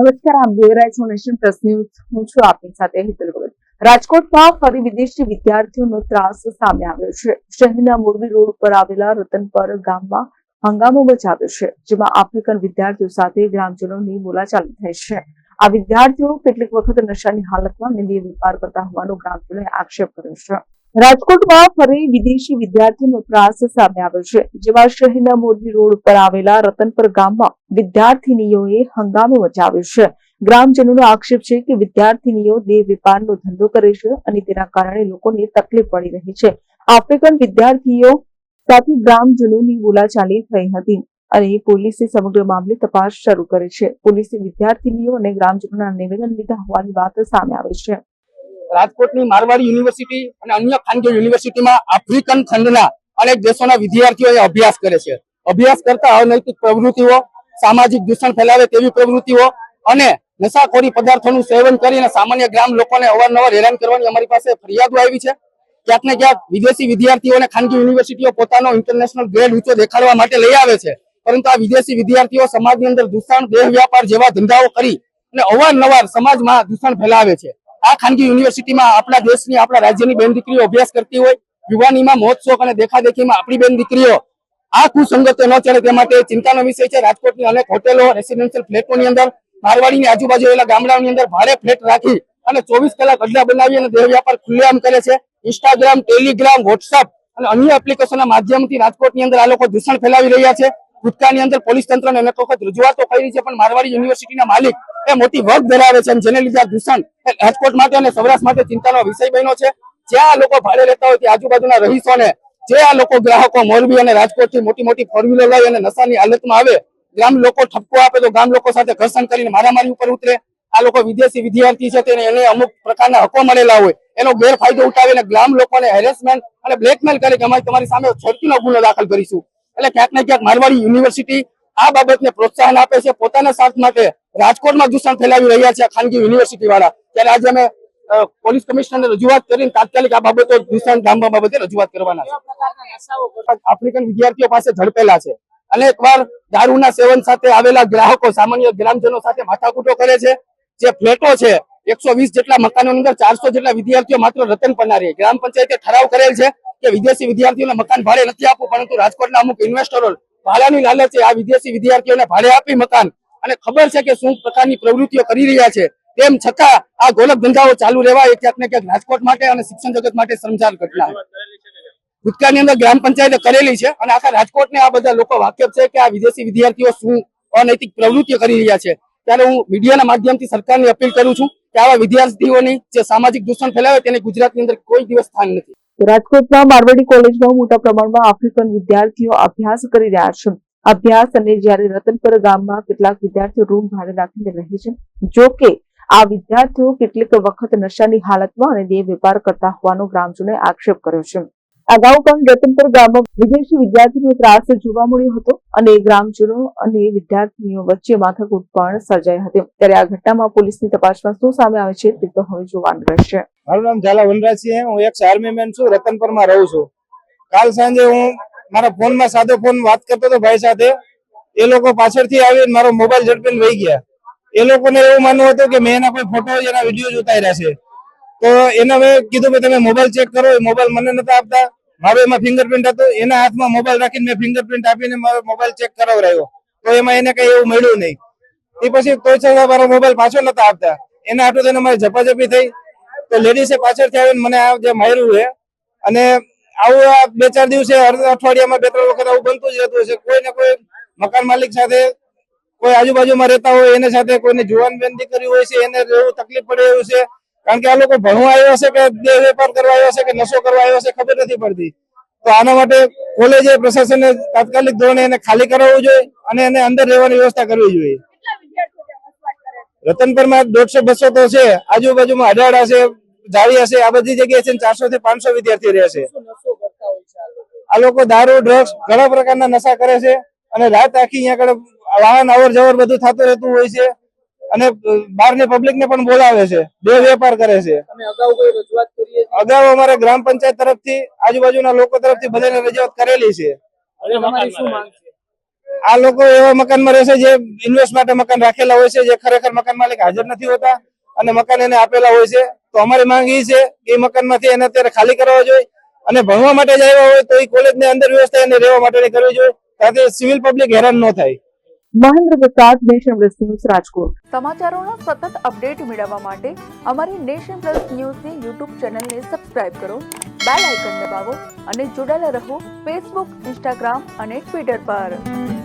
નમસ્કાર, આપ જોઈ રહ્યા છો નેશન હું છું આપની સાથે હિતલ ભગત રાજકોટમાં ફરી વિદેશી વિદ્યાર્થીઓનો ત્રાસ સામે આવ્યો છે. શહેરના મોરબી રોડ ઉપર આવેલા રતનપર ગામમાં હંગામો મચાવ્યો છે, જેમાં આફ્રિકન વિદ્યાર્થીઓ સાથે ગ્રામજનોની બોલાચાલી થઈ છે. આ વિદ્યાર્થીઓ કેટલીક વખત નશાની હાલતમાં નિંદીય વેપાર કરતા હોવાનો ગ્રામજનોએ આક્ષેપ કર્યો છે. રાજકોટમાં ફરી વિદેશી વિદ્યાર્થીઓનો ત્રાસ સામે આવ્યો છે. જેમાં શહેરના મોરબી રોડ ઉપર આવેલા રતનપર ગામમાં વિદ્યાર્થીનીઓએ હંગામો મચાવ્યો છે. ગ્રામજનોનો આક્ષેપ છે કે વિદ્યાર્થીનીઓ દેહ વેપારનો ધંધો કરે છે અને તેના કારણે લોકોને તકલીફ પડી રહી છે. આફ્રિકન વિદ્યાર્થીઓ સાથે ગ્રામજનોની બોલાચાલી થઈ હતી અને પોલીસે સમગ્ર મામલે તપાસ શરૂ કરી છે. પોલીસે વિદ્યાર્થીનીઓ અને ગ્રામજનોના નિવેદન લીધા હોવાની વાત સામે આવી છે. રાજકોટની મારવાડી યુનિવર્સિટી અને અન્ય ખાનગી યુનિવર્સિટીમાં આફ્રિકન ખંડના અનેક દેશોના વિદ્યાર્થીઓ અભ્યાસ કરે છે. અભ્યાસ કરતા અનૈતિક પ્રવૃત્તિઓ, સામાજિક દૂષણ ફેલાવે તેવી પ્રવૃત્તિઓ અને નશાખોરી પદાર્થોનું સેવન કરીને સામાન્ય ગ્રામ લોકોને અવારનવાર હેરાન કરવાની અમારી પાસે ફરિયાદો આવી છે. ક્યાંક ને ક્યાંક વિદેશી વિદ્યાર્થીઓને ખાનગી યુનિવર્સિટીઓ પોતાનો ઇન્ટરનેશનલ ગ્રેડ ઊંચો દેખાડવા માટે લઈ આવે છે. પરંતુ આ વિદેશી વિદ્યાર્થીઓ સમાજની અંદર દૂષણ દેહ વ્યાપાર જેવા ધંધાઓ કરી અને અવારનવાર સમાજમાં દૂષણ ફેલાવે છે. આ ખાનગી યુનિવર્સિટીમાં આપણા દેશની, આપણા રાજ્યની બેન દીકરીઓ અભ્યાસ કરતી હોય, યુવાનીમાં મોજશોખ અને દેખાદેખીમાં આપણી બેન દીકરીઓ, આ કુસંગતો ન ચડે તે માટે ચિંતાનો વિષય છે. રાજકોટની અનેક હોટેલો, રેસિડેન્શિયલ ફ્લેટોની અંદર, મારવાડીની આજુબાજુ આવેલા ગામડાઓની અંદર ભાડે ફ્લેટ રાખી અને ચોવીસ કલાક અડ્ડા બનાવી અને દેહ વ્યાપાર ખુલ્લેઆમ કરે છે. ઇન્સ્ટાગ્રામ ટેલિગ્રામ વોટ્સઅપ અને અન્ય એપ્લિકેશનના માધ્યમથી રાજકોટની અંદર આ લોકો દૂષણ ફેલાવી રહ્યા છે. ગુટકાની અંદર પોલીસ તંત્રને અનેક વખત રજૂઆતો કરી છે, પણ મારવાડી યુનિવર્સિટીના માલિક એ મોટી વર્ગ ધરાવે છે જેને લીધે દૂષણ રાજકોટ માટે અને સૌરાષ્ટ્ર માટે ચિંતાનો વિષય બન્યો છે. જ્યાં લોકો ભાડે રહેતા હોય તે આજુબાજુના રહીશોને, જે આ લોકો ગ્રાહકો મોરબી અને રાજકોટથી મોટી મોટી ફોર વ્હીલર લઈ અને નશાની હાલતમાં આવે, ગ્રામ લોકો ઠપકો આપે તો ગામ લોકો સાથે ઘર્ષણ કરીને મારામારી ઉપર ઉતરે. આ લોકો વિદેશી વિદ્યાર્થી છે તેને એને અમુક પ્રકારના હકો મળેલા હોય. એનો ગેરફાયદો ઉઠાવીને ગ્રામ લોકોને હેરેસમેન્ટ અને બ્લેકમેલ કરે કે અમારે તમારી સામે છડતીનો ગુનો દાખલ કરીશું. એટલે ક્યાંક ને ક્યાંક મારવાડી યુનિવર્સિટી આ બાબતને પ્રોત્સાહન આપે છે પોતાના સ્વાર્થ માટે. રાજકોટમાં દૂષણ ફેલાવી રહ્યા છે ખાનગી યુનિવર્સિટી વાળા. ત્યારે આજે અમે પોલીસ કમિશનરને રજૂઆત કરીને તાત્કાલિક આ બાબતો દૂષણ ડામવા બાબતે રજૂઆત કરવાના છે. આફ્રિકન વિદ્યાર્થીઓ પાસે ઝડપેલા છે. અને એકવાર દારૂના સેવન સાથે આવેલા ગ્રાહકો સામાન્ય ગ્રામજનો સાથે માથાકૂટો કરે છે. જે ફ્લેટો છે એકસો વીસ જેટલા મકાનો અંદર ચારસો જેટલા વિદ્યાર્થીઓ માત્ર રતન પનારી ગ્રામ પંચાયતે ઠરાવ કરેલ છે કે વિદેશી વિદ્યાર્થીઓને મકાન ભાડે નથી આપવું પરંતુ રાજકોટના અમુક ઇન્વેસ્ટરો ભાડાની લાલચે આ વિદેશી વિદ્યાર્થીઓને ભાડે આપી મકાન અને ખબર છે કે શું પ્રકારની પ્રવૃત્તિઓ કરી રહ્યા છે. તેમ છતાં આ ગોલક ધંધાઓ ચાલુ રહેવા એ ક્યાંક ને ક્યાંક રાજકોટ માટે અને શિક્ષણ જગત માટે શરમસાર ઘટના. ભૂતકાળની અંદર ગ્રામ પંચાયતે કરેલી છે અને આખા રાજકોટને આ બધા લોકો વાકેફ છે કે આ વિદેશી વિદ્યાર્થીઓ શું અનૈતિક પ્રવૃત્તિઓ કરી રહ્યા છે. ત્યારે હું મીડિયાના માધ્યમથી સરકારની અપીલ કરું છું કે આવા વિદ્યાર્થીઓની જે સામાજિક દૂષણ ફેલાવે તેને ગુજરાતની અંદર કોઈ દિવસ સ્થાન નથી. રાજકોટમાં મારવાડી કોલેજમાં મોટા પ્રમાણમાં આફ્રિકન વિદ્યાર્થીઓ અભ્યાસ કરી રહ્યા છે. અભ્યાસ અને જ્યારે રતનપર ગામમાં કેટલાક વિદ્યાર્થીઓ રૂમ ભાડે રાખીને રહે છે, જો કે આ વિદ્યાર્થીઓ કેટલીક વખત નશાની હાલતમાં અને દેહ વેપાર કરતા હોવાનો ગ્રામજનોએ આક્ષેપ કર્યો છે. અગાઉ પણ રતનપર ગામમાં વિદેશી વિદ્યાર્થીનો ત્રાસ જોવા મળ્યો હતો અને ગ્રામજનો અને વિદ્યાર્થીઓ વચ્ચે માથાકૂટ પણ સર્જાઈ હતી. ત્યારે આ ઘટનામાં પોલીસની તપાસમાં શું સામે આવે છે તે તો હવે જોવાનું રહેશે. મારું નામ ઝાલા વનરાજસિંહ હું એક આર્મી મેન છું. રતનપરમાં રહું છું. કાલ સાંજે હું મારા ફોનમાં સાદો ફોન વાત કરતો હતો ભાઈ સાથે. એ લોકો પાછળથી આવીને મારો મોબાઈલ ઝડપીને વહી ગયા. એ લોકોને એવું માનવું હતું કે મેં એના કોઈ ફોટો એના વીડિયો રહ્યા છે. તો એને મેં કીધું કે તમે મોબાઈલ ચેક કરો, એ મોબાઈલ મને નતા આપતા. મારો એમાં ફિંગરપ્રિન્ટ હતો. એના હાથમાં મોબાઈલ રાખીને મેં ફિંગરપ્રિન્ટ આપીને મારો મોબાઈલ ચેક કરાવરાયો તો એમાં એને કઈ એવું મળ્યું નહીં. એ પછી કોઈ છતાં મારો મોબાઈલ પાછો નતા આપતા. એના આટલું તેને મારી ઝપાઝપી થઈ. તો લેડીઝે પાછળથી આવીને મને આ જે માર્યું છે, અને આવું આ બે ચાર દિવસે અઠવાડિયામાં બે ત્રણ વખત આવું બનતું જ રહેતું છે. કોઈ ને કોઈ મકાન માલિક સાથે કોઈ આજુબાજુમાં રહેતા હોય એને સાથે કોઈને જુવાન બેન દીકરી હોય છે એને એવું તકલીફ પડે એવું છે. કારણ કે આ લોકો ભણવા આવ્યા છે કે દેહ વેપાર કરવા આવ્યા છે કે નશો કરવા આવ્યા છે ખબર નથી પડતી. તો આના માટે કોલેજે પ્રશાસને તાત્કાલિક ધોરણે એને ખાલી કરાવવું જોઈએ અને એને અંદર રહેવાની વ્યવસ્થા કરવી જોઈએ. રતનપુરમાં દોઢસો બસો તો છે. આજુબાજુમાં અઢાડા છે જાળી હશે આ બધી જગ્યાએ છે ચારસો થી પાંચસો વિદ્યાર્થી રહે છે. આ લોકો દારૂ ડ્રગ્સ ઘણા પ્રકારના નશા કરે છે અને રાત આખી અહીંયા આગળ વાહન અવર જવર બધું થતું રહેતું હોય છે અને બહારની પબ્લિક ને પણ બોલાવે છે બે વેપાર કરે છે. અગાઉ અમારે ગ્રામ પંચાયત તરફથી આજુબાજુના લોકો તરફથી બધાને રજૂઆત કરેલી છે. આ લોકો એવા મકાનમાં રહેશે જે ઇન્વેસ્ટ માટે મકાન રાખેલા હોય છે જે ખરેખર મકાન માલિક હાજર નથી હોતા અને મકાન એને આપેલા હોય છે. તો અમારી માંગ એ છે કે એ મકાનમાંથી એને અત્યારે ખાલી કરવા જોઈએ. અને ભણવા માટે જ આવ્યા હોય તો એ કોલેજની અંદર વ્યવસ્થા એને રહેવા માટે કરવી જોઈએ. તાથી સિવિલ પબ્લિક હેરાન ન થાય. મહેન્દ્ર પ્રસાદ નેશન પ્લસ ન્યૂઝ રાજકોટ. સમાચારોના સતત અપડેટ મેળવવા માટે અમારી નેશન પ્લસ ન્યૂઝની યુટ્યુબ ચેનલને સબસ્ક્રાઇબ કરો બેલ આઇકન દબાવો અને જોડાયેલા રહો ફેસબુક ઇન્સ્ટાગ્રામ અને ટ્વિટર પર.